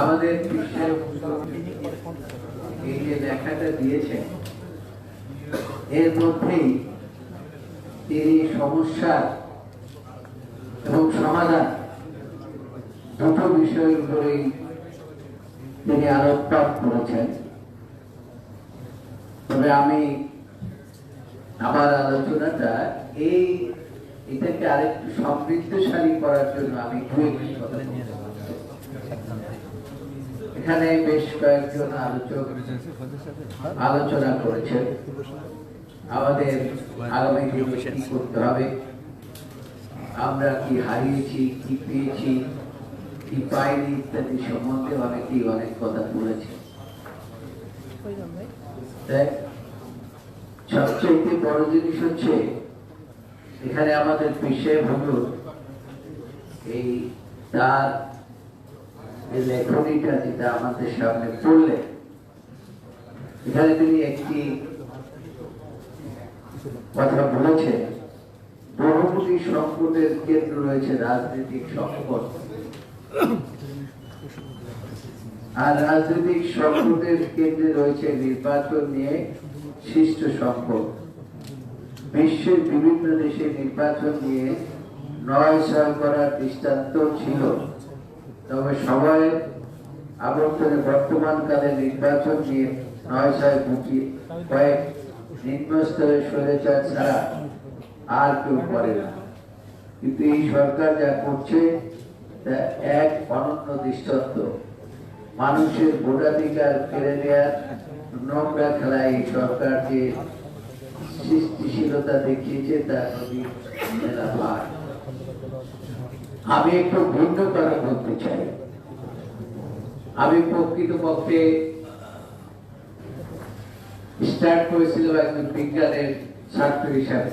আমাদের বিশ্বের এই যে এর মধ্যেই তিনি এবং সমাধান দুটো বিষয়ের উপরেই তিনি আলোকপাত করেছেন। তবে আমি আমার আলোচনাটা এই এটাকে আরেকটু সমৃদ্ধশালী করার জন্য আমি দু একটি কথা এখানে বেশ কয়েকজন আলোচক আলোচনা করেছেন। আমাদের আগামী দিনে কি করতে হবে? আমরা কি হারিয়েছি, কি পেয়েছি, কি পাইনি ইত্যাদি সম্বন্ধে অনেকেই অনেক কথা বলেছে সবচেয়ে বড় জিনিস হচ্ছে এখানে আমাদের বিষয় হলো এই তার এই লেখনীটা যেটা আমাদের সামনে পড়লে, এখানে তিনি একটি কথা বলেছেন বহুমুখী সংকটের কেন্দ্র রয়েছে রাজনৈতিক সংকট আর রাজনৈতিক সংকটের কেন্দ্রে রয়েছে নির্বাচন নিয়ে সৃষ্ট সংকট বিশ্বের বিভিন্ন দেশে নির্বাচন নিয়ে নয় ছয় করার দৃষ্টান্ত ছিল। তবে সবাই আবর্তনে বর্তমানকালে নির্বাচন নিয়ে নয় ছয় গুটি কয়েক নিম্ন স্তরে স্বৈরাচার ছাড়া আর কেউ করে না। কিন্তু এই সরকার যা করছে, তা এক অনন্য দৃষ্টান্ত। মানুষের ভোটাধিকার কেড়ে নেওয়ার নোংরা খেলায় এই সরকার যে সৃষ্টিশীলতা দেখিয়েছে তার নদী আমি একটু ভিন্ন করে বলতে চাই। আমি প্রকৃতপক্ষে স্টার্ট করেছিলাম একজন বিজ্ঞানের ছাত্র হিসাবে।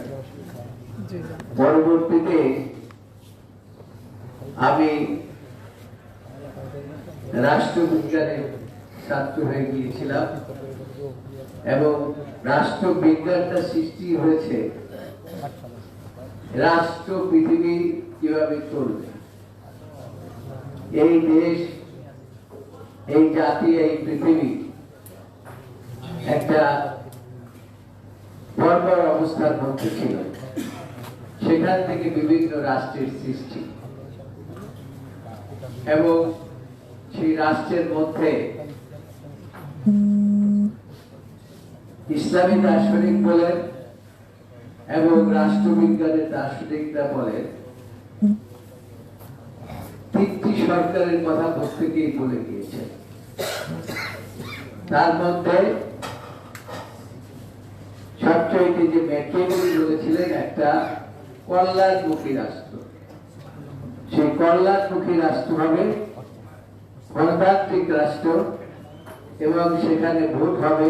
পরবর্তীতে আমি রাষ্ট্রবিজ্ঞানের ছাত্র হয়ে গিয়েছিলাম। এবং রাষ্ট্রবিজ্ঞানটা সৃষ্টি হয়েছে। রাষ্ট্র পৃথিবী কীভাবে চলবে? এই দেশ, এই জাতি, এই পৃথিবী একটা বর্বর অবস্থার মধ্যে ছিল। সেখান থেকে বিভিন্ন রাষ্ট্রের সৃষ্টি। এবং সেই রাষ্ট্রের মধ্যে ইসলামী দার্শনিক বলেন এবং রাষ্ট্রবিজ্ঞানের দার্শনিকরা বলেন তিনটি সরকারের কথা প্রত্যেকেই বলে গিয়েছে। তার মধ্যে সবচেয়ে যে ম্যাকিয়াভেলি বলেছিলেন একটা কল্যাণমুখী রাষ্ট্র। সেই কল্যাণমুখী রাষ্ট্র হবে গণতান্ত্রিক রাষ্ট্র এবং সেখানে ভোট হবে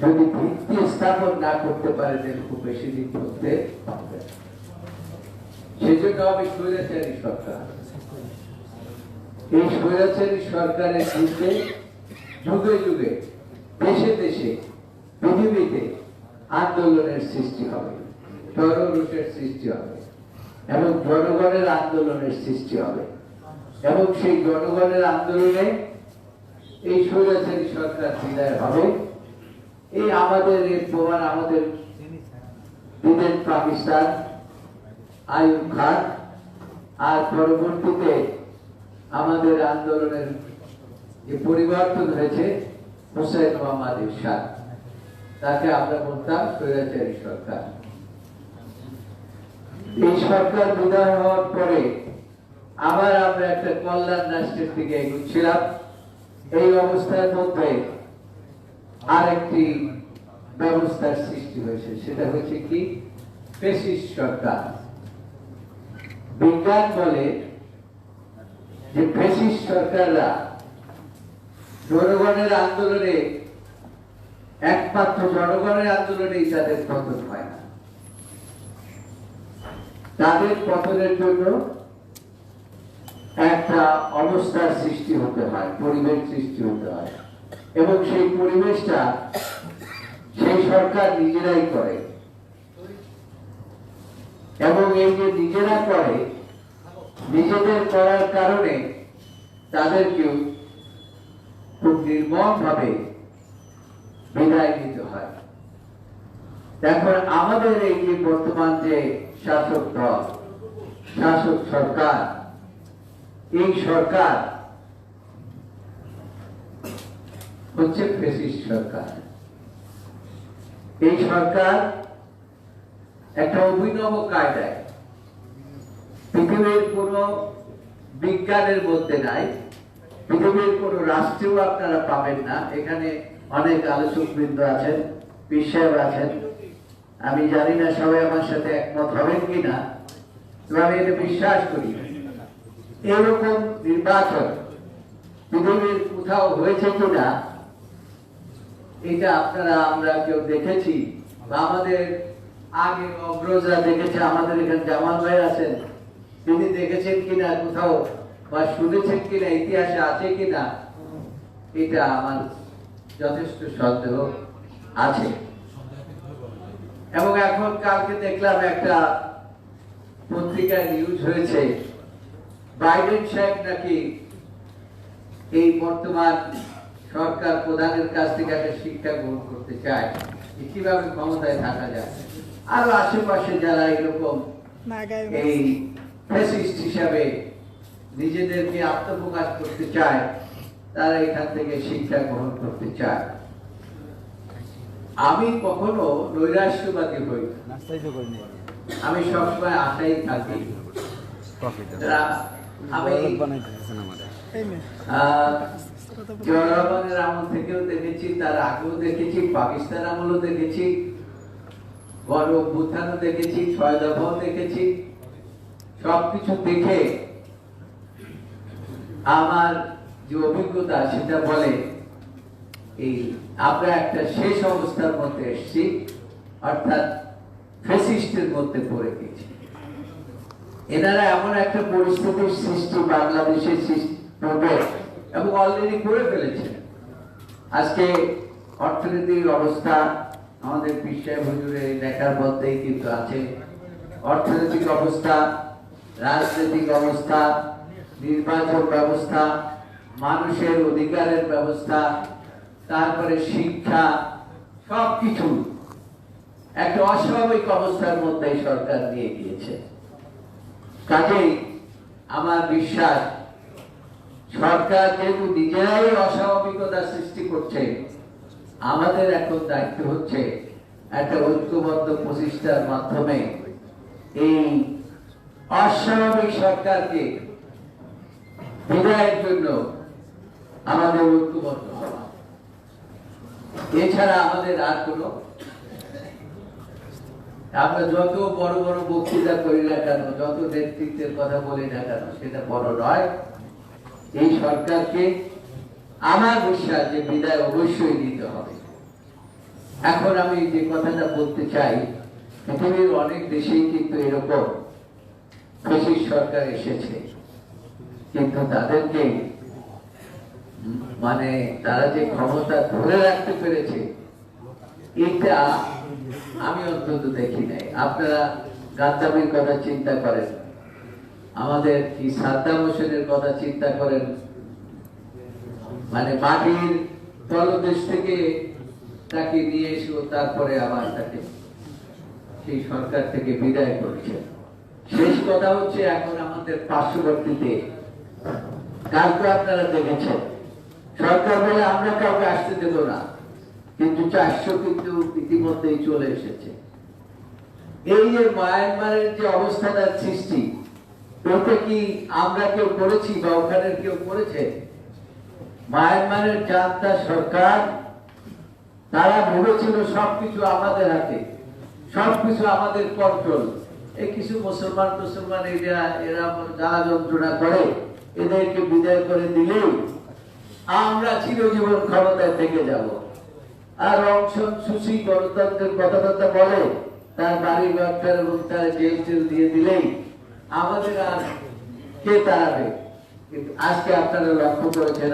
যদি ভিত্তি স্থাপন না করতে পারে, তাহলে খুব বেশি দিন করতে সেজন্য আমি সরকার। এই সরকারের যুগে যুগে দেশে দেশে, পৃথিবীতে আন্দোলনের সৃষ্টি হবে সৃষ্টি হবে, এবং জনগণের আন্দোলনের সৃষ্টি হবে। এবং সেই জনগণের আন্দোলনে এই স্বৈরাচারী সরকার বিদায় হবে। এই আমাদের এই প্রমাণ আমাদের দিলেন পাকিস্তান আয়ুব খান। আর পরবর্তীতে আমাদের আন্দোলনের যে পরিবর্তন হয়েছে হোসেন মোহাম্মদ ইরশাদ। তাকে আমরা বলতাম স্বৈরাচারী সরকার। এই সরকার বিদায় হওয়ার পরে আবার আমরা একটা কল্যাণ রাষ্ট্রের দিকে এগোচ্ছিলাম। এই অবস্থার মধ্যে আরেকটি ব্যবস্থার সৃষ্টি হয়েছে, সেটা হচ্ছে কি? সরকার। বিজ্ঞান বলে যে সরকাররা জনগণের আন্দোলনে, একমাত্র জনগণের তাদের পতন হয় না। তাদের পতনের জন্য একটা অবস্থার সৃষ্টি হতে হয়, পরিবেশ সৃষ্টি হতে হয়। এবং সেই পরিবেশটা সেই সরকার নিজেরাই করে। এবং এই যে নিজেরা করে, নিজেদের করার কারণে তাদেরকেও খুব নির্মম ভাবে বিদায় নিতে হয়। এখন আমাদের এই যে বর্তমান যে শাসক দল, শাসক সরকার, এই সরকার হচ্ছে ফেসিস্ট সরকার। এই সরকার একটা অভিনব কায়দায় পৃথিবীর কোন বিজ্ঞানের মধ্যে নাই, পৃথিবীর কোন রাষ্ট্রেও আপনারা পাবেন না। এখানে অনেক আলোচক বৃন্দ আছেন বিশ্বাস আছেন। আমি জানি না সবাই আমার সাথে একমত হবেন কিনা আমি এটা বিশ্বাস করি। এরকম নির্বাচন পৃথিবীর কোথাও হয়েছে কিনা এটা আপনারা, আমরা কেউ দেখেছি। আমাদের আগে অগ্রজরা দেখেছে, আমাদের এখানে জামাল ভাই আছেন। তিনি দেখেছেন কিনা কোথাও বা শুনেছেন কিনা, ইতিহাসে আছে কিনা, এটা আমার যথেষ্ট সন্দেহ আছে। এবং এখন কালকে দেখলাম একটা পত্রিকায় নিউজ হয়েছে, বাইডেন সাহেব নাকি এই বর্তমান সরকার প্রধানের কাছ থেকে একটা শিক্ষা গ্রহণ করতে চায় কীভাবে ক্ষমতায় থাকা যায়? আরও আশেপাশে যারা এরকম এই ফ্যাসিস্ট হিসাবে নিজেদেরকে আত্মপ্রকাশ করতে চায় তারা এখান থেকে শিক্ষা গ্রহণ করতে চায়। আমি কখনো নৈরাশ্যবাদী হই আমি সবসময় আশাই থাকি। আমি রহমানের আমল থেকেও দেখেছি, তার আগেও দেখেছি, পাকিস্তান আমলও দেখেছি দেখেছি, ছয় দফাও দেখেছি। সবকিছু দেখে আমার যে অভিজ্ঞতা, সেটা বলে, এই আমরা একটা শেষ অবস্থার মধ্যে এসেছি, অর্থাৎ ফেসিস্টের মধ্যে পড়ে গেছি। এনারা এমন একটা পরিস্থিতির সৃষ্টি বাংলাদেশের সৃষ্টি এবং অলরেডি করে ফেলেছে। আজকে অর্থনৈতিক অবস্থা আমাদের বিশ্বের হুজুরে লেখার মধ্যেই কিন্তু আছে। অর্থনৈতিক অবস্থা, রাজনৈতিক অবস্থা, নির্বাচন ব্যবস্থা, মানুষের অধিকারের ব্যবস্থা, তারপরে শিক্ষা, সবকিছু একটা অস্বাভাবিক অবস্থার মধ্যে সরকার নিয়ে গিয়েছে। কাজেই আমার বিশ্বাস সরকার যেহেতু নিজেরাই অস্বাভাবিকতা সৃষ্টি করছে, আমাদের এখন দায়িত্ব হচ্ছে একটা ঐক্যবদ্ধ প্রচেষ্টার মাধ্যমে এই অস্বাভাবিক সরকারকে বিদায়ের জন্য আমাদের ঐক্যবদ্ধ হওয়া। এছাড়া আমাদের আর কোনো আমরা যত বড় বড় বক্তৃতা করি না কেন, যত নেতৃত্বের কথা বলি না কেন, সেটা বড় নয়। এই সরকারকে আমার বিশ্বাস যে বিদায় অবশ্যই দিতে হবে। এখন আমি যে কথাটা বলতে চাই, পৃথিবীর অনেক দেশেই কিন্তু এরকম ফেসিস সরকার এসেছে। কিন্তু তাদেরকে মানে তারা যে ক্ষমতা ধরে রাখতে পেরেছে, এটা আমি অন্তত দেখি নাই। আপনারা গাদ্দামির কথা চিন্তা করেন। আমাদের কি সাদ্দাম হোসেনের কথা চিন্তা করেন? মানে মাটির তলদেশ থেকে তাকে নিয়ে এসেও তারপরে আবার তাকে সেই সরকার থেকে বিদায় করেছে। শেষ কথা হচ্ছে এখন আমাদের পার্শ্ববর্তীতে কালকে আপনারা দেখেছেন, সরকার বলে আমরা কাউকে আসতে দেব না, কিন্তু চারশো কিন্তু ইতিমধ্যেই চলে এসেছে। এই যে মায়ানমারের যে অবস্থাটার সৃষ্টি ওটা কি আমরা কেউ করেছি বা ওখানে কেউ করেছে? মায়ানমারের চাঁদা সরকার, তারা ভেবেছিল সবকিছু আমাদের হাতে, সবকিছু আমাদের কন্ট্রোল এই কিছু মুসলমান মুসলমান এরা এরা জ্বালা যন্ত্রণা করে, এদেরকে বিদায় করে দিলেই আমরা চিরজীবন ক্ষমতায় থেকে যাব। আর অংশন সুশী গণতন্ত্রের কথাবার্তা বলে, তার বাড়ি ঘরটার এবং তার জেল দিয়ে দিলেই আমাদের আর কে তাড়াবে? কিন্তু আজকে আপনারা লক্ষ্য করেছেন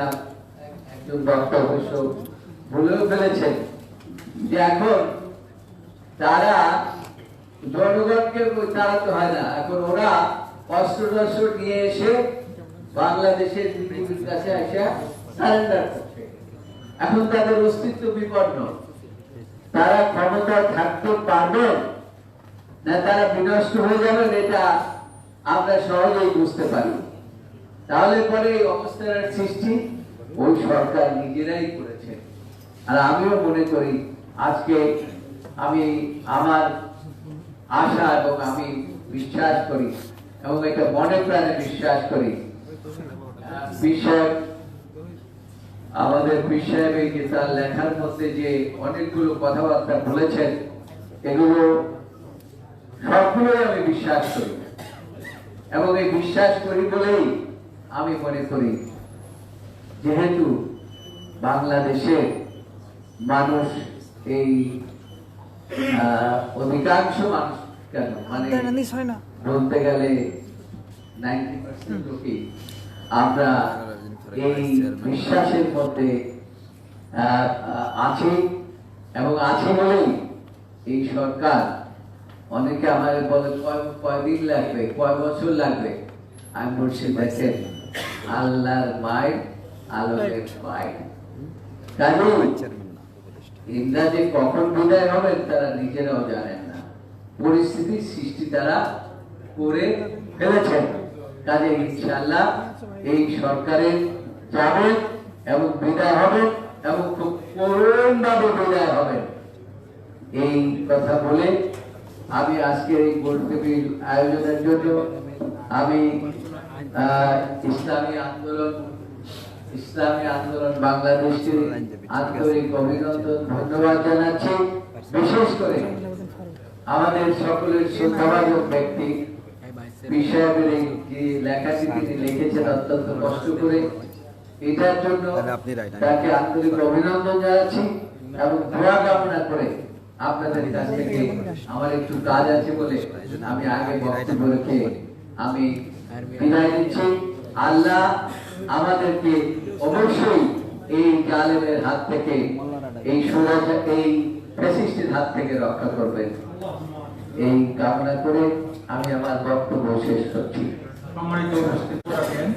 একজন বক্তা অবশ্য ভুলেও ফেলেছেন যে এখন তারা জনগণকে তাড়াতে হয় না। এখন ওরা অস্ত্র টস্ত্র নিয়ে এসে বাংলাদেশের বিজেপির কাছে এসে সারেন্ডার করছে। এখন তাদের অস্তিত্ব বিপন্ন। তারা ক্ষমতা থাকতে পারবেন না, তারা বিনষ্ট হয়ে যাবেন, এটা আমরা সহজেই বুঝতে পারি। তাহলে পরে এই অবস্থার সৃষ্টি ওই সরকার নিজেরাই করেছে। আর আমিও মনে করি, আজকে আমি আমার আশা এবং আমি বিশ্বাস করি এবং এটা মনে প্রাণে বিশ্বাস করি। বিষয় আমাদের যে তার লেখার মধ্যে যে অনেকগুলো কথাবার্তা বলেছেন, এগুলো সবগুলোই আমি বিশ্বাস করি। এবং এই বিশ্বাস করি বলেই আমি মনে করি যেহেতু বাংলাদেশে মানুষ এই অধিকাংশ মানুষ কেন? মানে বলতে গেলে নাইনটি পার্সেন্ট লোকই আমরা এই বিশ্বাসের মধ্যে আছি এবং আছি বলেই এই সরকার অনেকে আমাদের বলে কয় কয়দিন লাগবে? কয় বছর লাগবে? আমি বলছি দেখেন আল্লাহর মায়ের আলোকের মায়ের কখন বিদায় হবেন তারা নিজেরাও জানেন না। পরিস্থিতির সৃষ্টি তারা করে ফেলেছেন। কাজে ইনশাল্লাহ এই সরকারের যাবেন এবং বিদায় হবেন এবং খুব করুণভাবে বিদায় হবেন এই কথা বলে আমি আজকে এই গোলটেবিল আয়োজনের জন্য আমি ইসলামী আন্দোলন ইসলামী আন্দোলন বাংলাদেশকে আন্তরিক অভিনন্দন ধন্যবাদ জানাচ্ছি। বিশেষ করে আমাদের সকলের শ্রদ্ধাভাজন ব্যক্তি বিষয়ের এই যে লেখাটি তিনি লিখেছেন অত্যন্ত কষ্ট করে এটার জন্য তাকে আন্তরিক অভিনন্দন জানাচ্ছি এবং দোয়া কামনা করে আপনাদের কাছ থেকে আমার একটু কাজ আছে বলে আমি আগে বক্তব্য আমি বিদায় নিচ্ছি। আল্লাহ আমাদেরকে অবশ্যই এই জালেমের হাত থেকে, এই সুরাজ, এই ফ্যাসিস্টের হাত থেকে রক্ষা করবেন। এই কামনা করে আমি আমার বক্তব্য শেষ করছি। সম্মানিত উপস্থিত আছেন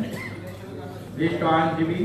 বিশিষ্ট আইনজীবী